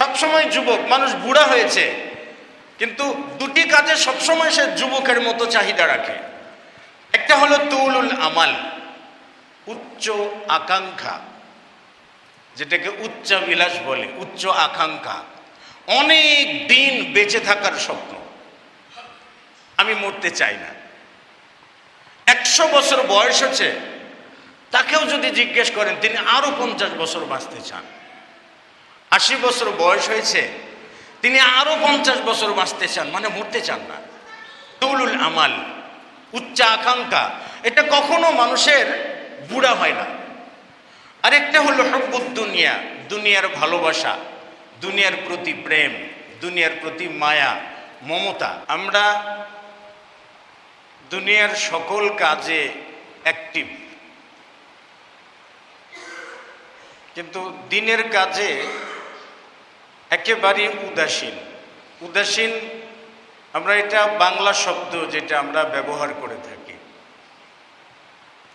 সবসময় যুবক, মানুষ বুড়া হয়েছে, কিন্তু দুটি কাজে সবসময় সে যুবকের মতো চাহিদা রাখে। একটা হলো তুলুল আমাল, উচ্চ আকাঙ্ক্ষা, যেটাকে উচ্চাবিলাস বলে, উচ্চ আকাঙ্ক্ষা। অনেক দিন বেঁচে থাকার স্বপ্ন। আমি মরতে চাই না। একশো বছর বয়স হচ্ছে, তাকেও যদি জিজ্ঞেস করেন, তিনি আরও পঞ্চাশ বছর বাঁচতে চান। আশি বছর বয়স হয়েছে, তিনি আরও পঞ্চাশ বছর বাঁচতে চান মানে মরতে চান না। তুলুল আমাল, উচ্চ আকাঙ্ক্ষা, এটা কখনো মানুষের বুড়া হয় না। আরেকটা হলো হব্বুদ দুনিয়া, দুনিয়ার ভালোবাসা, দুনিয়ার প্রতি প্রেম, দুনিয়ার প্রতি মায়া, মমতা। আমরা দুনিয়ার সকল কাজে অ্যাক্টিভ কিন্তু দিনের কাজে একেবারে উদাসীন। উদাসীন, আমরা এটা বাংলা শব্দ যেটা আমরা ব্যবহার করে থাকি।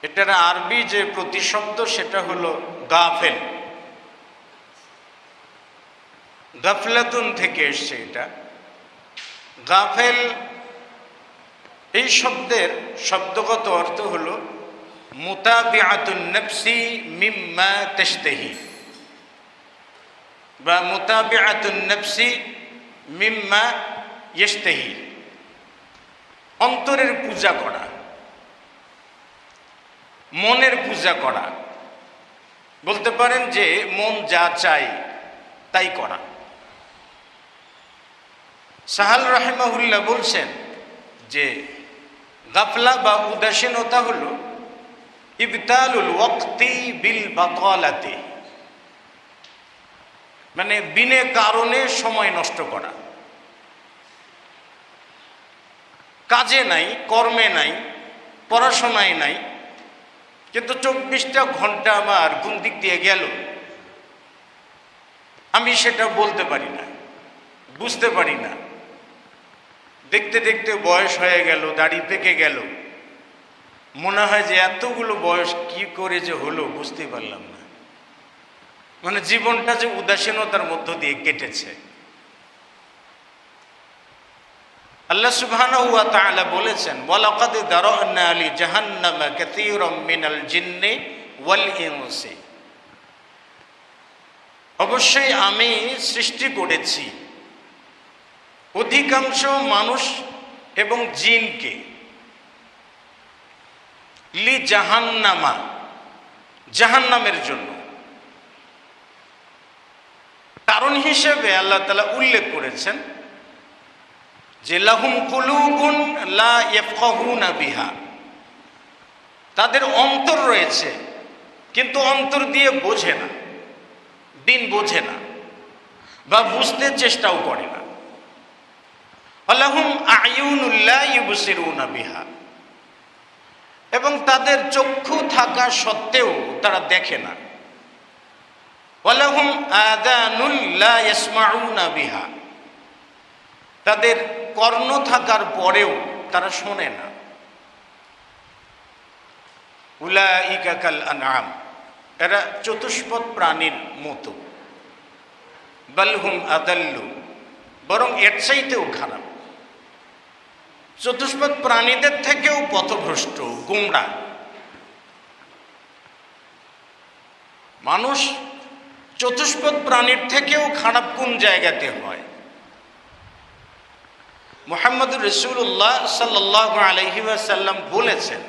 এটার আরবি যে প্রতিশব্দ, সেটা হলো গাফেল। গাফলাতুন থেকে এসছে এটা। গাফেল, এই শব্দের শব্দগত অর্থ হলো মুতাবিআতুন নফসি মিম্মা তেস্তেহি বা মুতাবিআতুন নফসি মিম্মা ইস্তেহি অন্তরের পূজা করা, মনের পূজা করা। বলতে পারেন যে মন যা চাই তাই করা। সাহাল রাহেমাহুল্লাহ বলছেন যে গাফলা বা উদাসীনতা হল ইবতালুল ওয়াক্তি বিল বাতালাতে। মানে বিনে কারণে সময় নষ্ট করা। কাজে নাই, কর্মে নাই, পড়াশোনায় নাই, কিন্তু চব্বিশটা ঘণ্টা আমার কোন দিক দিয়ে গেল। আমি সেটা বলতে পারি না, বুঝতে পারি না। দেখতে দেখতে বয়স হয়ে গেল, দাড়ি পেকে গেল। মনে হয় যে এতগুলো বয়স কি করে যে হলো বুঝতে পারলাম না। মানে জীবনটা যে উদাসীনতার মধ্য দিয়ে কেটেছে। আল্লাহ সুবহানাহু ওয়া তাআলা বলেছেন, ওয়ালাকাদ দারানা লি জাহান্নাম কাসীরাম মিনাল জিন্নি ওয়াল অবশ্যই আমি সৃষ্টি করেছি অধিকাংশ মানুষ এবং জিনকে। লি জাহান্নামা, জাহান্নামের জন্য। কারণ হিসেবে আল্লাহ তালা উল্লেখ করেছেন যে লাহুম কুলুবুন লা বিহা। তাদের অন্তর রয়েছে, কিন্তু অন্তর দিয়ে বোঝে না, দিন বোঝে না বা বুঝতে চেষ্টাও করে না। আল্লাহুম আয়ুনুল্লাহ বিহা। এবং তাদের চক্ষু থাকা সত্ত্বেও তারা দেখে না। ওয়ালাহুম আদানুল্লাহ ইসমাউনা বিহা। তাদের কর্ণ থাকার পরেও তারা শোনে না। উলা ইকাকাল আনাম এরা চতুষ্পদ প্রাণীর মতো। বালহুম আদাল্লু। বরং এর চাইতেও খারাপ। চতুষ্পদ প্রাণীদের থেকেও পথভ্রষ্ট, গুমরা। মানুষ চতুষ্পদ প্রাণীর থেকেও খারাপ কোন জায়গাতে হয়। মোহাম্মদ রসুল্লাহ সাল্লাহ আলহি সাল্লাম বলেছেন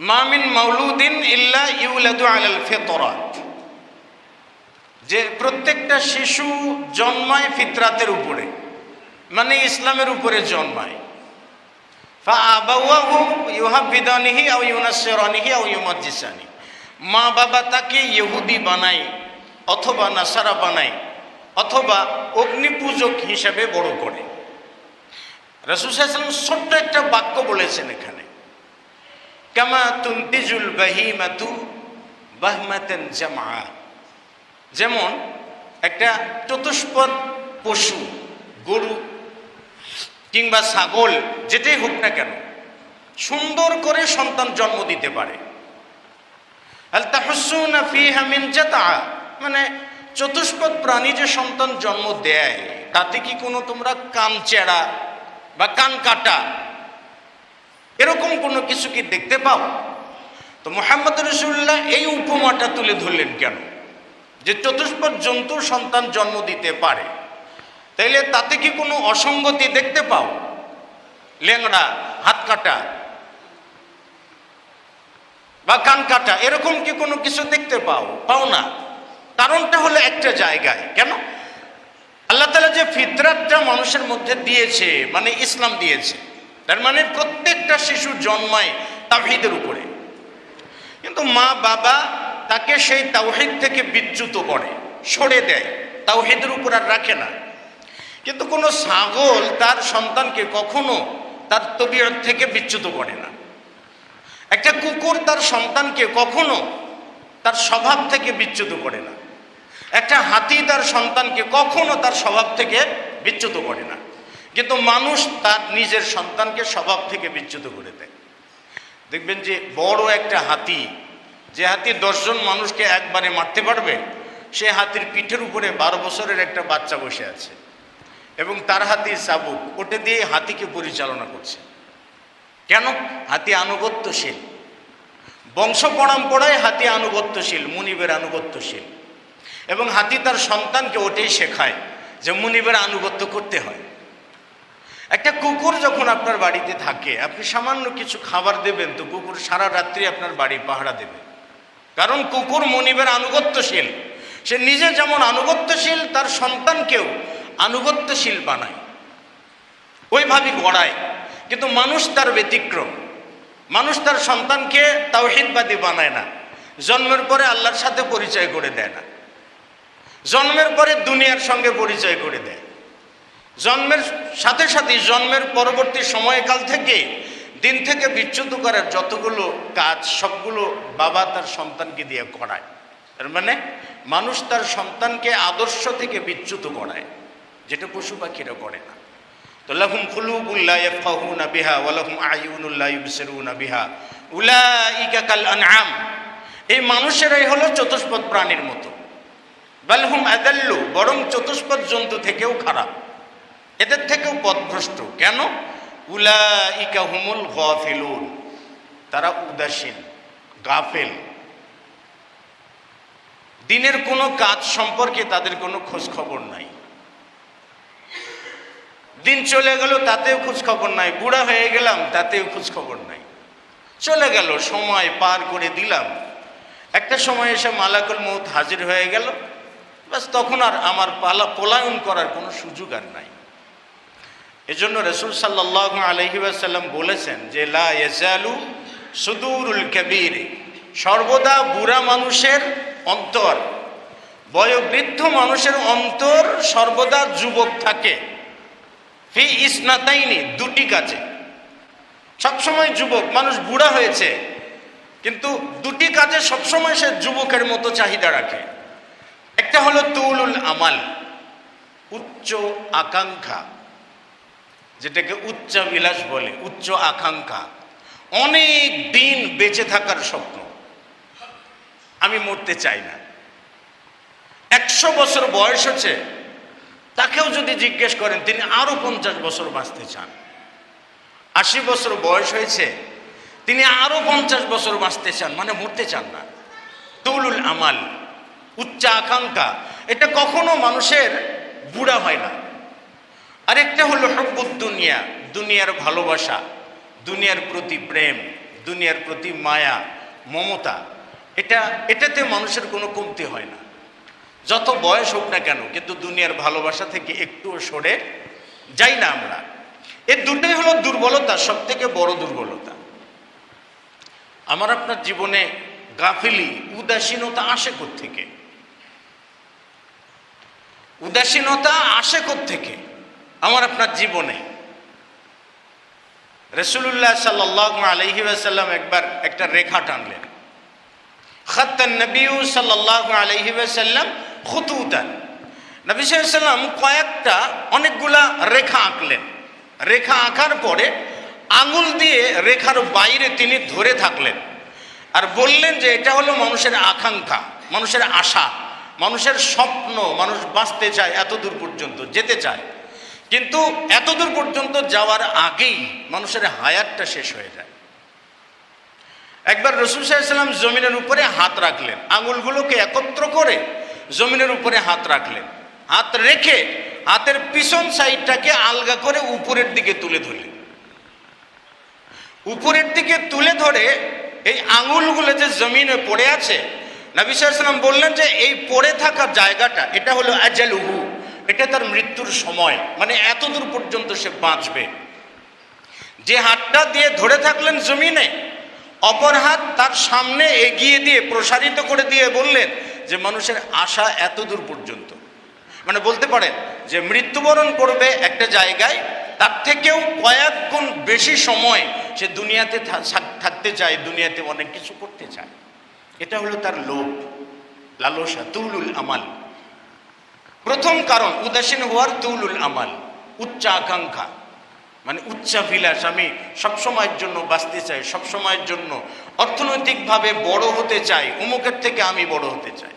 মামিন মাউলুদ্দিন ইল্লা ইউলাদু আলাল ফেতরাত। যে প্রত্যেকটা শিশু জন্মায় ফিতরাতের উপরে মানে ইসলামের উপরে জন্মায়। মা বাবা তাকে ইহুদি বানায় অথবা নাসারা বানায় অথবা অগ্নিপূজক হিসাবে বড় করে। রসুসাল্লাম ছোট্ট একটা বাক্য বলেছেন এখানে। কামা তুন্তিজুল বাহিমাতু বাহমাতেন জামা যেমন একটা চতুষ্পদ পশু, গরু কিংবা ছাগল, যেটাই হোক না কেন, সুন্দর করে সন্তান জন্ম দিতে পারে। মিন চতুষ্পদ প্রাণী যে সন্তান জন্ম দেয়, তাতে কি কোনো তোমরা কান চেড়া বা কান কাটা? এরকম কোনো কিছু কি দেখতে পাও? তো মোহাম্মদ রসুল্লাহ এই উপমাটা তুলে ধরলেন কেন? যে চতুষ্পদ জন্তুর সন্তান জন্ম দিতে পারে। তাইলে তাতে কি কোনো অসঙ্গতি দেখতে পাও? লেংড়া, হাত কাটা বা কান কাটা, এরকম কি কোনো কিছু দেখতে পাও? পাও না। কারণটা হলো একটা জায়গায়। কেন? আল্লাহ তালা যে ফিতরাতটা মানুষের মধ্যে দিয়েছে মানে ইসলাম দিয়েছে, তার মানে প্রত্যেকটা শিশু জন্মায় তাহিদের উপরে। কিন্তু মা বাবা তাকে সেই তাওহিদ থেকে বিচ্যুত করে, সরে দেয়। তাওহিদের উপর আর রাখে না। কিন্তু কোনো ছাগল তার সন্তানকে কখনো তার তবিয়ত থেকে বিচ্যুত করে না। একটা কুকুর তার সন্তানকে কখনো তার স্বভাব থেকে বিচ্যুত করে না। একটা হাতি তার সন্তানকে কখনো তার স্বভাব থেকে বিচ্যুত করে না। কিন্তু মানুষ তার নিজের সন্তানকে স্বভাব থেকে বিচ্যুত করে দেয়। দেখবেন যে বড় একটা হাতি, যে হাতি দশজন মানুষকে একবারে মারতে পারবে, সে হাতির পিঠের উপরে বারো বছরের একটা বাচ্চা বসে আছে। এবং তার হাতি চাবুক ওটা দিয়ে হাতিকে পরিচালনা করছে। কেন? হাতি আনুগত্যশীল। বংশ পরম্পরায় হাতি আনুগত্যশীল, মুনিবের আনুগত্যশীল। এবং হাতি তার সন্তানকে ওটাই শেখায় যে মুনিবের আনুগত্য করতে হয়। একটা কুকুর যখন আপনার বাড়িতে থাকে, আপনি সামান্য কিছু খাবার দেবেন তো কুকুর সারা রাত্রি আপনার বাড়ি পাহারা দেবে। কারণ কুকুর মনিবের আনুগত্যশীল। সে নিজে যেমন আনুগত্যশীল, তার সন্তানকেও আনুগত্যশীল বানায়, ওইভাবে গড়ায়। কিন্তু মানুষ তার ব্যতিক্রম, মানুষ তার সন্তানকে তাওহিদবাদী বানায় না। জন্মের পরে আল্লাহর সাথে পরিচয় করে দেয় না। জন্মের পরে দুনিয়ার সঙ্গে পরিচয় করে দেয়। জন্মের সাথে সাথে জন্মের পরবর্তী সময়কাল থেকে, দিন থেকে বিচ্যুত করার যতগুলো কাজ, সবগুলো বাবা তার সন্তানকে দিয়ে করায়। তার মানে মানুষ তার সন্তানকে আদর্শ থেকে বিচ্যুত করায়। যেটা পশু পাখিরা করে না। তো লাহুম উলাইকা কাল এই মানুষেরাই হলো চতুষ্পদ প্রাণীর মতো। বালহুম আদাল্লু, বরং চতুষ্পদ জন্তু থেকেও খারাপ। এদের থেকেও পথভ্রষ্ট। কেন? উলাইকা হুমুল গাফিলুন। তারা উদাসীন, গাফেল। দিনের কোনো কাজ সম্পর্কে তাদের কোনো খোঁজ খবর নাই। দিন চলে গেল, তাতেও খোঁজ খবর নাই। বুড়া হয়ে গেলাম, তাতেও খোঁজ খবর নাই। চলে গেল, সময় পার করে দিলাম। একটা সময় এসে মালাকুল মৌত হাজির হয়ে গেল। বাস তখন আর আমার পালা পলায়ন করার কোনো সুযোগ আর নাই। এজন্য রসুল সাল্লাহ আলহি আসাল্লাম বলেছেন যে, লা ইয়াজালু সুদুরুল কবির। সর্বদা বুড়া মানুষের অন্তর, বয়োবৃদ্ধ মানুষের অন্তর সর্বদা যুবক থাকে। ফি ইসনাতাইনি, দুটি কাজে। সবসময় যুবক, মানুষ বুড়া হয়েছে, কিন্তু দুটি কাজে সবসময় সে যুবকের মতো চাহিদা রাখে। একটা হলো তুলুল আমাল, উচ্চ আকাঙ্ক্ষা, যেটাকে উচ্চাবিলাস বলে, উচ্চ আকাঙ্ক্ষা। অনেক দিন বেঁচে থাকার স্বপ্ন। আমি মরতে চাই না। একশো বছর বয়স হচ্ছে তাকেও যদি জিজ্ঞেস করেন, তিনি আরও পঞ্চাশ বছর বাঁচতে চান। আশি বছর বয়স হয়েছে, তিনি আরও পঞ্চাশ বছর বাঁচতে চান মানে মরতে চান না। তুলুল আমাল, উচ্চ আকাঙ্ক্ষা, এটা কখনো মানুষের বুড়া হয় না। আরেকটা হলো হব্বুদ দুনিয়া, দুনিয়ার ভালোবাসা, দুনিয়ার প্রতি প্রেম, দুনিয়ার প্রতি মায়া, মমতা। এটা, এটাতে মানুষের কোনো কমতি হয় না। যত বয়স হোক না কেন, কিন্তু দুনিয়ার ভালোবাসা থেকে একটুও সরে যাই না আমরা। এর দুটোই হলো দুর্বলতা সব থেকে বড় দুর্বলতা। আমার আপনার জীবনে গাফিলি, উদাসীনতা আসে থেকে উদাসীনতা আসে থেকে আমার আপনার জীবনে? রসুল্লাহ সাল্লাহ আলহি আসাল্লাম একবার একটা রেখা টানলেন। খাত্তান নবীউ সাল্লাহ আলহি আসাল্লাম খুতুতান নবী সাল্লাম কয়েকটা অনেকগুলা রেখা আঁকলেন। রেখা আঁকার পরে আঙুল দিয়ে রেখার বাইরে তিনি ধরে থাকলেন আর বললেন যে এটা হলো মানুষের আকাঙ্ক্ষা, মানুষের আশা, মানুষের স্বপ্ন, মানুষ বাঁচতে চায় এত দূর পর্যন্ত, যেতে চায়। কিন্তু এত দূর পর্যন্ত যাওয়ার আগেই মানুষের হায়াতটা শেষ হয়ে যায়। একবার রসুল সাহেব জমিনের উপরে হাত রাখলেন, আঙুলগুলোকে একত্র করে জমিনের উপরে হাত রাখলেন। হাত রেখে হাতের পিছন সাইডটাকে আলগা করে উপরের দিকে তুলে ধরলেন। উপরের দিকে তুলে ধরে এই আঙুলগুলো যে জমিনে পড়ে আছে, নবী সাল্লাম বললেন যে এই পড়ে থাকা জায়গাটা, এটা হলো আজালুহু, এটা তার মৃত্যুর সময় মানে এতদূর পর্যন্ত সে বাঁচবে। যে হাতটা দিয়ে ধরে থাকলেন জমিনে, অপর হাত তার সামনে এগিয়ে দিয়ে প্রসারিত করে দিয়ে বললেন যে মানুষের আশা এত দূর পর্যন্ত। মানে বলতে পারেন যে মৃত্যুবরণ করবে একটা জায়গায়, তার থেকেও কয়েক গুণ বেশি সময় সে দুনিয়াতে থাকতে চায়, দুনিয়াতে অনেক কিছু করতে চায়। এটা হলো তার লোভ। লালসা, তুলুল আমাল। প্রথম কারণ, উদাসীন হওয়ার তুলুল আমাল। উচ্চ আকাঙ্ক্ষা। মানে উচ্চাভিলাষ আমি সবসময়ের জন্য বাঁচতে চাই, সবসময়ের জন্য অর্থনৈতিকভাবে বড় হতে চাই, অমুকের থেকে আমি বড় হতে চাই।